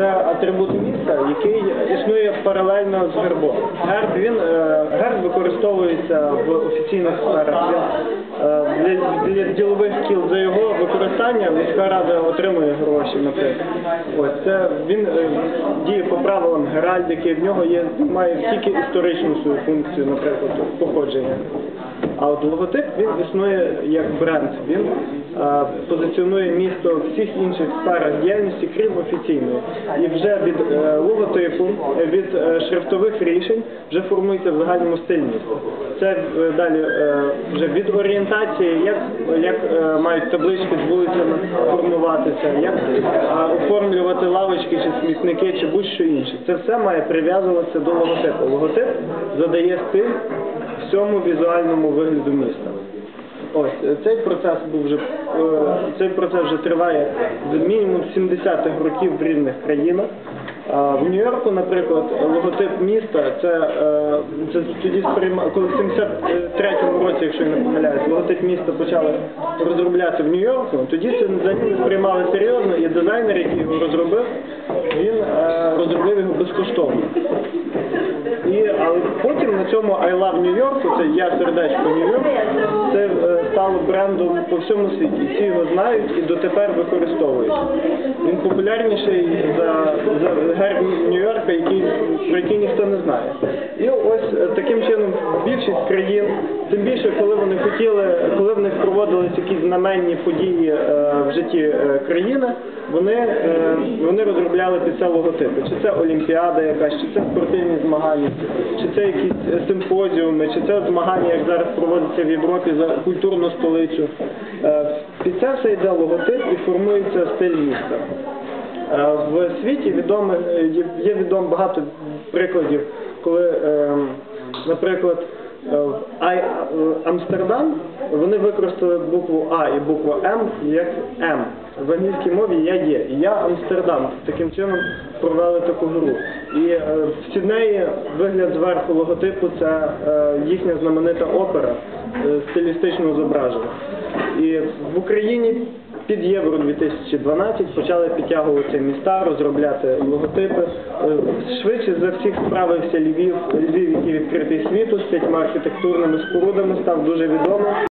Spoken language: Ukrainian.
це атрибут міста, який існує паралельно з гербом. Герб він е, герб використовується в офіційних сферах. Він, е, для, для ділових кіл за його використання міська рада отримує гроші, наприклад. Ось це він е, діє по правилам геральдики. В нього є має тільки історичну свою функцію, наприклад, походження. А от логотип він існує як бренд. Він е, позиціонує місто в всіх інших сферах діяльності, крім офіційної. І вже від е, логотипу, е, від е, шрифтових рішень вже формується в загальному стиль міста. Це е, далі е, вже від орієнтації, як, як е, мають таблички з вулицями формуватися, як е, оформлювати лавочки чи смітники, чи будь-що інше. Це все має прив'язуватися до логотипу. Логотип задає стиль всьому візуальному вигляду міста. Ось цей процес був вже е, цей процес вже триває мінімум 70-х років в різних країнах. В Нью-Йорку, наприклад, логотип міста це, е, це тоді сприйма... коли в 73-му році, якщо я не помиляюсь, логотип міста почали розробляти в Нью-Йорку, тоді це взагалі не сприймали серйозно, і дизайнер, який його розробив, він е, розробив його безкоштовно. Але потім на цьому I love New York, це я сердечко Нью-Йорк, це е, стало брендом по всьому світі. Всі його знають і дотепер використовують. Він популярніший за, за герб Нью-Йорка, який, про який ніхто не знає. І ось е, таким чином більшість країн, тим більше, коли вони хотіли, коли в них проводились якісь знаменні події е, в житті е, країни, вони, е, вони розробляли під це логотипи. Чи це Олімпіада якась, чи це спортивні змагання, чи це якісь симпозіуми, чи це змагання, як зараз проводиться в Європі за культурну столицю. Під це все йде логотип і формується стиль міста. В світі відомо, є- відомо багато прикладів, коли, ем, наприклад, Амстердам вони використали букву А і букву М як М. В англійській мові я є. Я Амстердам. Таким чином провели таку гру. І е, в Сіднеї вигляд зверху логотипу це е, їхня знаменита опера е, стилістично зображена. І в Україні під Євро 2012 почали підтягуватися міста, розробляти логотипи. Е, Швидше за всіх справився Львів, Львів, який відкритий світу з п'ятьма архітектурними спорудами, став дуже відомим.